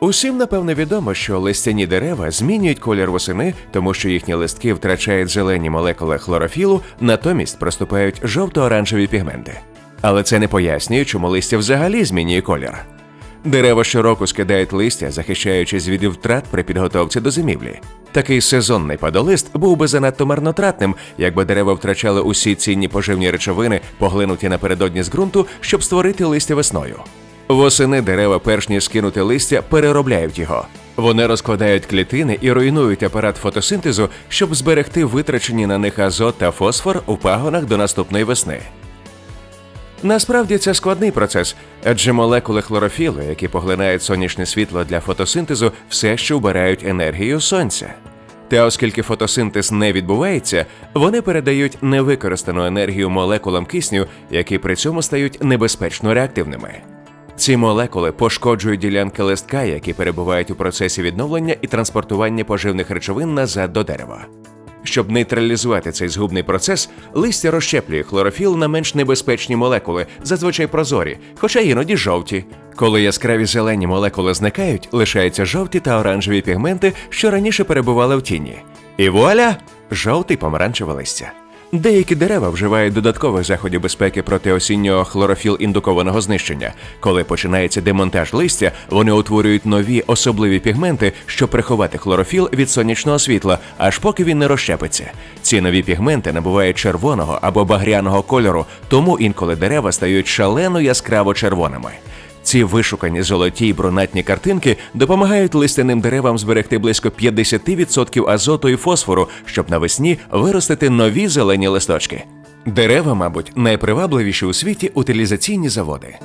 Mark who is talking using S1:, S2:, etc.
S1: Усім напевне відомо, що листяні дерева змінюють колір восени, тому що їхні листки втрачають зелені молекули хлорофілу, натомість проступають жовто-оранжеві пігменти. Але це не пояснює, чому листя взагалі змінює колір. Дерева щороку скидають листя, захищаючись від втрат при підготовці до зимівлі. Такий сезонний падолист був би занадто марнотратним, якби дерева втрачали усі цінні поживні речовини, поглинуті напередодні з ґрунту, щоб створити листя весною. Восени дерева, перш ніж скинути листя, переробляють його. Вони розкладають клітини і руйнують апарат фотосинтезу, щоб зберегти витрачені на них азот та фосфор у пагонах до наступної весни. Насправді це складний процес, адже молекули хлорофілу, які поглинають сонячне світло для фотосинтезу, все ще вбирають енергію сонця. Та оскільки фотосинтез не відбувається, вони передають невикористану енергію молекулам кисню, які при цьому стають небезпечно реактивними. Ці молекули пошкоджують ділянки листка, які перебувають у процесі відновлення і транспортування поживних речовин назад до дерева. Щоб нейтралізувати цей згубний процес, листя розщеплює хлорофіл на менш небезпечні молекули, зазвичай прозорі, хоча іноді жовті. Коли яскраві зелені молекули зникають, лишаються жовті та оранжеві пігменти, що раніше перебували в тіні. І вуаля! жовтий помаранчеве листя. Деякі дерева вживають додаткових заходів безпеки проти осіннього хлорофіл-індукованого знищення. Коли починається демонтаж листя, вони утворюють нові особливі пігменти, щоб приховати хлорофіл від сонячного світла, аж поки він не розщепиться. Ці нові пігменти набувають червоного або багряного кольору, тому інколи дерева стають шалено яскраво червоними. Ці вишукані золоті й брунатні картинки допомагають листяним деревам зберегти близько 50% азоту і фосфору, щоб навесні виростити нові зелені листочки. Дерева, мабуть, найпривабливіші у світі утилізаційні заводи.